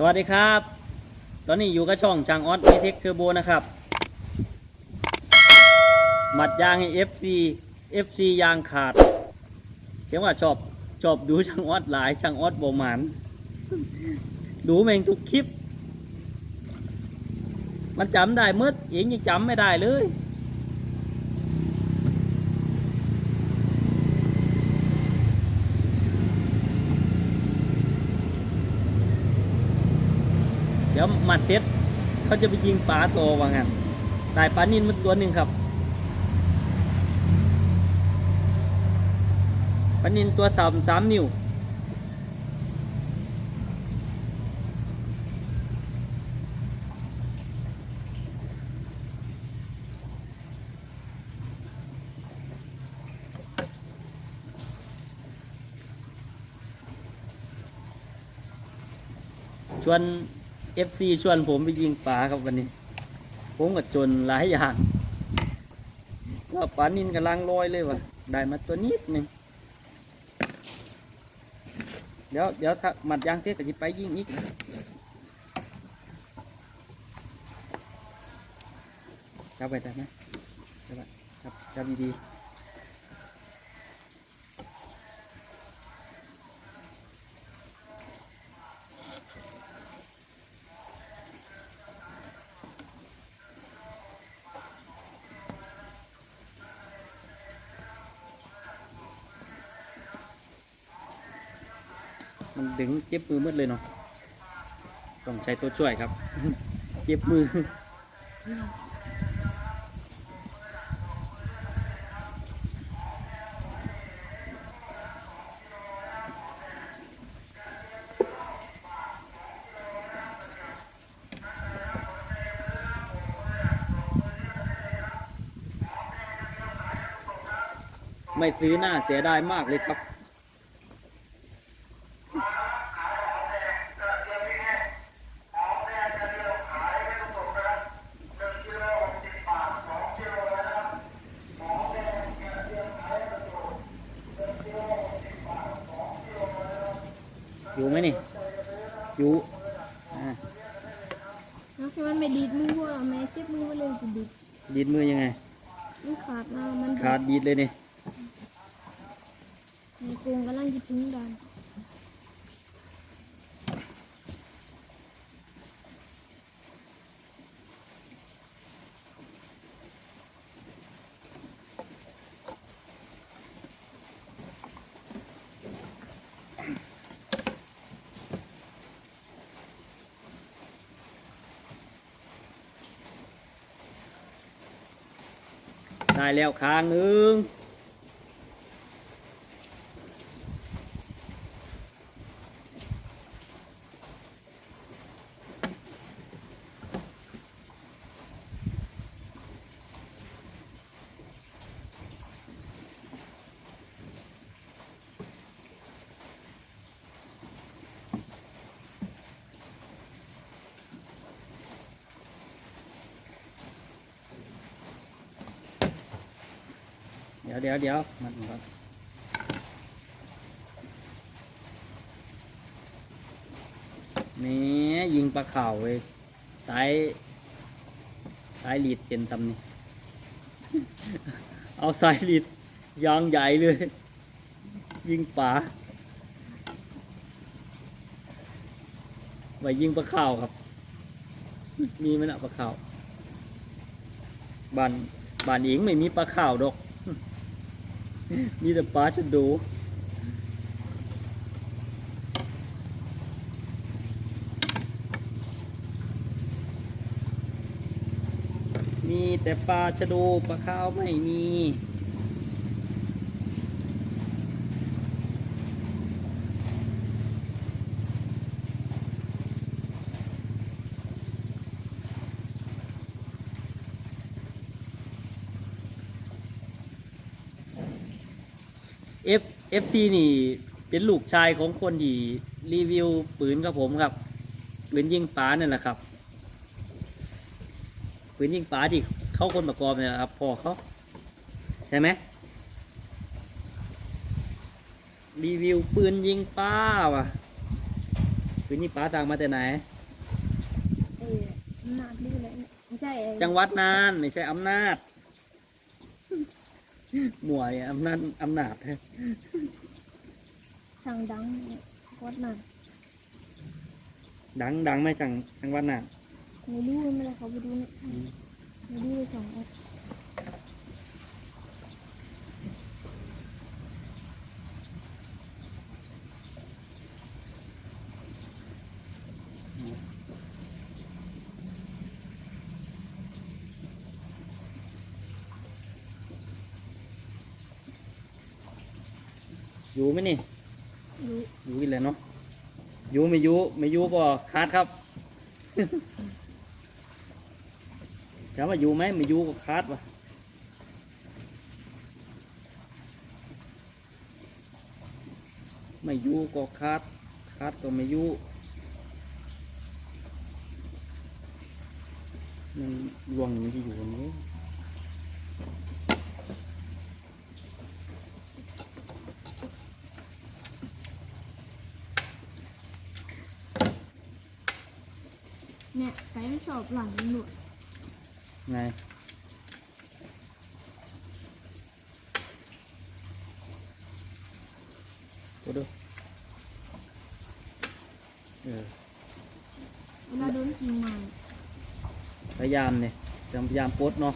สวัสดีครับ ตอนนี้อยู่กับช่องช่างออสวีเทคเทอร์โบนะครับหมัดยางให้ FC FC ยางขาด เสียงว่าชอบชอบดูช่างออสหลายช่างออสบ่หมานดูแม่งทุกคลิป มันจำได้เมื่อเองยังจำไม่ได้เลย ดี๋ยวมัดเพชรเขาจะไปยิงปลาโตว่างั้นได้ปลานินมาตัวหนึ่งครับปลานินตัวสามสามนิ้วชวน FC ชวนผมไปยิงปลาครับวันนี้ ผมก็จนหลายอย่างก็ปลานินกำลังลอยเลยวะได้มาตัวนิดหนึ่งเดี๋ยวเดี๋ยวถ้ามัดยางเทศก็จะไปยิงอีกจับไปได้ไหมจับไปจับจับดีๆ มันดึงเจ็บมือมืดเลยเนาะต้องใช้ตัวช่วยครับ เจ็บมือ ไม่ซื้อหน้าเสียดายมากเลยครับ อยู่ไหมนี่ อยู่อ่าแล้วคือมันไม่ดีดมือเพราะว่าแม่เจ็บมือมาเลยจะดีดดีดมือยังไง มันขาดมามันขาดดีดเลยนี่ ในโกงกำลังจะถึงด่าน ได้แล้วค้างหนึ่ง ยวเดี๋ยวเดี๋ยวมันก่อนนี่ยิงปลาเข่าเว้ยสายสายลีดเป็นตำนี่ เอาสายลีดยางใหญ่เลย ยิงป่าไว้ยิงปลาเข่าครับ มีไหมนะปลาเข่าบ้านบ้านเองไม่มีปลาเข่าดอก มีแต่ปลาชะโดูมีแต่ปลาชะโดูปลาข้าวไม่มี F FC นี่ เป็นลูกชายของคนที่รีวิวปืนกับผมครับปืนยิงปลาเนี่ยแหละครับปืนยิงปลาที่เขาคนประกอบเนี่ยครับพ่อเขาใช่ไหมรีวิวปืนยิงปลาว่ะคืนนี้ป้าสั่งมาแต่ไหนเอออำนาจนี่แหละไม่ใช่ไอ้จังหวัดน่านไม่ใช่อำนาจ หมวยอำนาจอำนาจช่างดังวัดน่ะดังดังไหม่จังจังหวัดน่านไม่รู้ไม่ได้เขาไปดูเนี่ยไม่รู้เลยสองอัน อยู่ไหมนี่รู้อยู่อีกแล้วเนาะ อยู่ไม่อยู่ไม่อยู่บ่ขาดครับถามว่าอยู่ไหมไม่อยู่ก็ขาดวะไม่อยู่ก็ขาดขาดก็ไม่อยู่มันรวงอยู่ที่อยู่ตรงนี้ เนี่ยไก่ไม่ชอบหลังหนวดไงกูดูเออเวลาโดนกินมาพยายามเนี่ยจะพยายามปลดเนาะ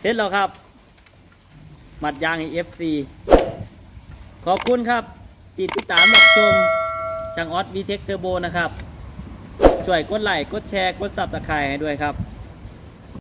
เสร็จแล้วครับมัดยางให้ FC ขอบคุณครับที่ติดตามรับชม จังออสวีเทคเทอร์โบนะครับ ช่วยกดไลค์กดแชร์ กดซับสไครต์ให้ด้วยครับ